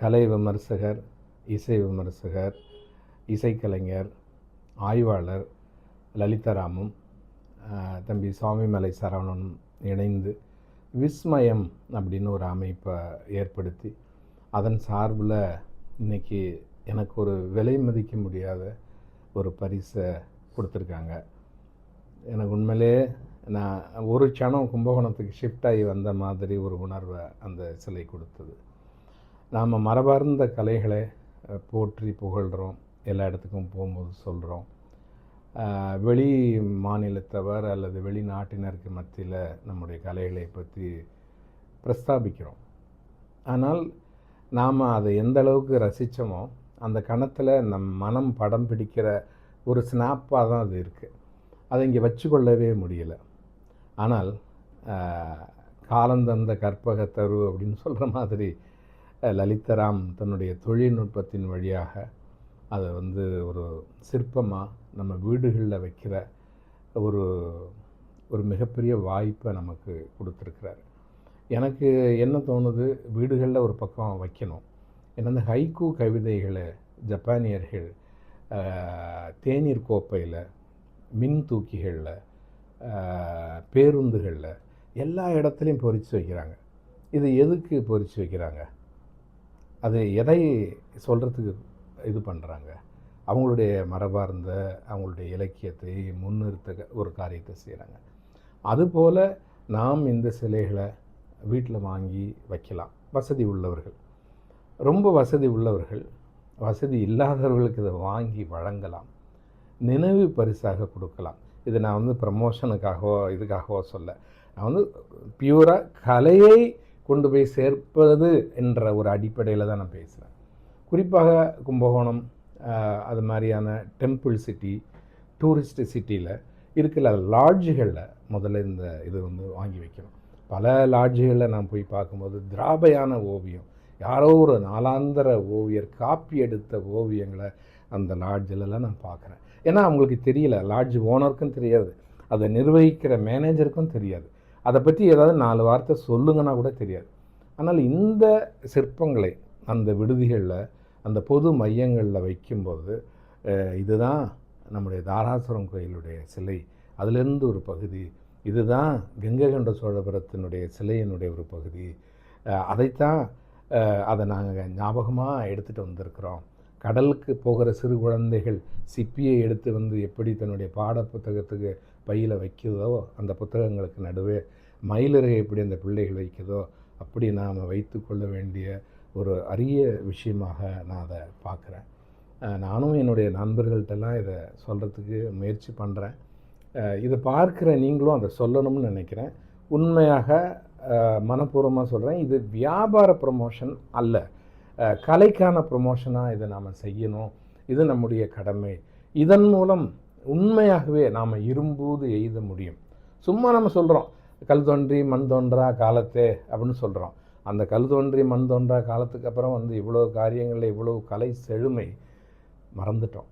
கலை விமர்சகர் இசை விமர்சகர் இசைக்கலைஞர் ஆய்வாளர் லலிதராமும் தம்பி சுவாமிமலை சரவணனும் இணைந்து விஸ்மயம் அப்படின்னு ஒரு அமைப்பை ஏற்படுத்தி அதன் சார்பில் இன்னைக்கு எனக்கு ஒரு விலை மதிக்க முடியாத ஒரு பரிசை கொடுத்துருக்காங்க. எனக்கு உண்மையிலே நான் ஒரு க்ஷணம் கும்பகோணத்துக்கு ஷிஃப்ட் ஆகி வந்த மாதிரி ஒரு உணர்வை அந்த சிலை கொடுத்தது. நாம் மரபார்ந்த கலைகளை போற்றி புகழ்கிறோம் எல்லா இடத்துக்கும் போகும்போது சொல்கிறோம் வெளி மாநிலத்தவர் அல்லது வெளிநாட்டினருக்கு மத்தியில் நம்முடைய கலைகளை பற்றி பிரஸ்தாபிக்கிறோம். ஆனால் நாம் அதை எந்த அளவுக்கு ரசித்தோமோ அந்த கணத்தில் நம் மனம் படம் பிடிக்கிற ஒரு ஸ்னாப்பாக தான் அது இருக்குது அதை இங்கே வச்சுக்கொள்ளவே முடியல. ஆனால் காலந்தந்த காலந்தந்த கற்பகத்தரு அப்படின்னு சொல்கிற மாதிரி லலிதராம் தன்னுடைய தொழில்நுட்பத்தின் வழியாக அதை வந்து ஒரு சிற்பமாக நம்ம வீடுகளில் வைக்கிற ஒரு ஒரு மிகப்பெரிய வாய்ப்பை நமக்கு கொடுத்துருக்கிறார். எனக்கு என்ன தோணுது? வீடுகளில் ஒரு பக்கம் வைக்கணும். ஏன்னா இந்த ஹைக்கூ கவிதைகளை ஜப்பானியர்கள் தேநீர் கோப்பையில் மின் தூக்கிகளில் பேருந்துகளில் எல்லா இடத்துலையும் பொறிச்சு வைக்கிறாங்க. இது எதுக்கு பொறிச்சு வைக்கிறாங்க? அது எதை சொல்கிறதுக்கு இது பண்ணுறாங்க அவங்களுடைய மரபார்ந்த அவங்களுடைய இலக்கியத்தை முன்னிறுத்த ஒரு காரியத்தை செய்கிறாங்க அதுபோல் நாம் இந்த சிலைகளை வீட்டில் வாங்கி வைக்கலாம். வசதி உள்ளவர்கள். ரொம்ப வசதி உள்ளவர்கள் வசதி இல்லாதவர்களுக்கு இதை வாங்கி வழங்கலாம். நினைவு பரிசாக கொடுக்கலாம். இது நான் வந்து ப்ரமோஷனுக்காகவோ இதுக்காகவோ சொல்ல. நான் வந்து பியூராக கலையை கொண்டு போய் சேர்ப்பது என்ற ஒரு அடிப்படையில் தான் நான் பேசுகிறேன் குறிப்பாக கும்பகோணம் அது மாதிரியான டெம்பிள் சிட்டி டூரிஸ்ட் சிட்டியில் இருக்கிற லாட்ஜுகளில் முதல்ல இந்த இது வந்து வாங்கி வைக்கணும். பல லாட்ஜுகளில் நான் போய் பார்க்கும்போது திராபையான ஓவியம் யாரோ ஒரு நாலாந்திர ஓவியர் காப்பி எடுத்த ஓவியங்களை அந்த லாட்ஜிலலாம் நான் பார்க்குறேன். ஏன்னா அவங்களுக்கு தெரியல லாட்ஜ் ஓனருக்கும் தெரியாது அதை நிர்வகிக்கிற மேனேஜருக்கும் தெரியாது. அதை பற்றி ஏதாவது நாலு வார்த்தை சொல்லுங்கன்னா கூட தெரியாது. ஆனால் இந்த சிற்பங்களை அந்த விடுதிகளில் அந்த பொது மையங்களில் வைக்கும்போது இதுதான் நம்முடைய தாராசுரம் கோயிலுடைய சிலை. அதிலிருந்து ஒரு பகுதி. இதுதான் கங்ககண்ட சோழபுரத்தினுடைய சிலையினுடைய ஒரு பகுதி. அதைத்தான் அதை நாங்கள் ஞாபகமாக எடுத்துகிட்டு வந்திருக்கிறோம். கடலுக்கு போகிற சிறு குழந்தைகள் சிப்பியை எடுத்து வந்து எப்படி தன்னுடைய பாட புத்தகத்துக்கு பையில் வைக்கிறதோ அந்த புத்தகங்களுக்கு நடுவே மயிலிறகை எப்படி அந்த பிள்ளைகள் வைக்குதோ அப்படி நாம் வைத்து கொள்ள வேண்டிய ஒரு அரிய விஷயமாக நான் அதை பார்க்குறேன். நானும் என்னுடைய நண்பர்கள்ட்டெல்லாம் இதை சொல்கிறதுக்கு முயற்சி பண்ணுறேன் இதை பார்க்குற நீங்களும் அதை சொல்லணும்னு நினைக்கிறேன். உண்மையாக மனப்பூர்வமாக சொல்கிறேன் இது வியாபார ப்ரமோஷன் அல்ல. கலைக்கான ப்ரமோஷனாக இதை நாம் செய்யணும். இது நம்முடைய கடமை. இதன் மூலம் உண்மையாகவே நாம் இரும்பூது எய்த முடியும். சும்மா நம்ம சொல்கிறோம் கல் தோன்றி மண் தோன்றா காலத்தே அப்படின்னு சொல்கிறோம் அந்த கல் தோன்றி மண் தோன்றா காலத்துக்கு அப்புறம் வந்து இவ்வளோ காரியங்களில் இவ்வளோ கலை செழுமை மறந்துட்டோம்.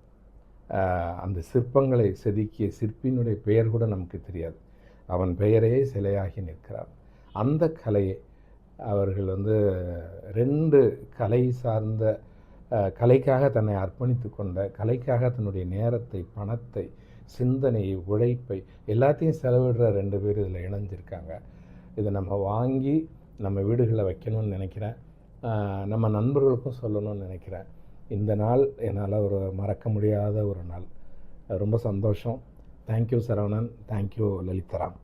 அந்த சிற்பங்களை செதுக்கிய சிற்பியினுடைய பெயர் கூட நமக்கு தெரியாது. அவன் பெயரே சிலையாகி நிற்கிறார் அந்த கலையை அவர்கள் வந்து ரெண்டு கலை சார்ந்த கலைக்காக தன்னை அர்ப்பணித்து கொண்ட கலைக்காக தன்னுடைய நேரத்தை பணத்தை சிந்தனையை உழைப்பை எல்லாத்தையும் செலவிடுற ரெண்டு பேர் இதில் இணைஞ்சிருக்காங்க. இதை நம்ம வாங்கி நம்ம வீடுகளில் வைக்கணும்னு நினைக்கிறேன். நம்ம நண்பர்களுக்கும் சொல்லணும்னு நினைக்கிறேன். இந்த நாள் என்னால் ஒரு மறக்க முடியாத ஒரு நாள். ரொம்ப சந்தோஷம். Thank you Saravanan. Thank you Lalitharam.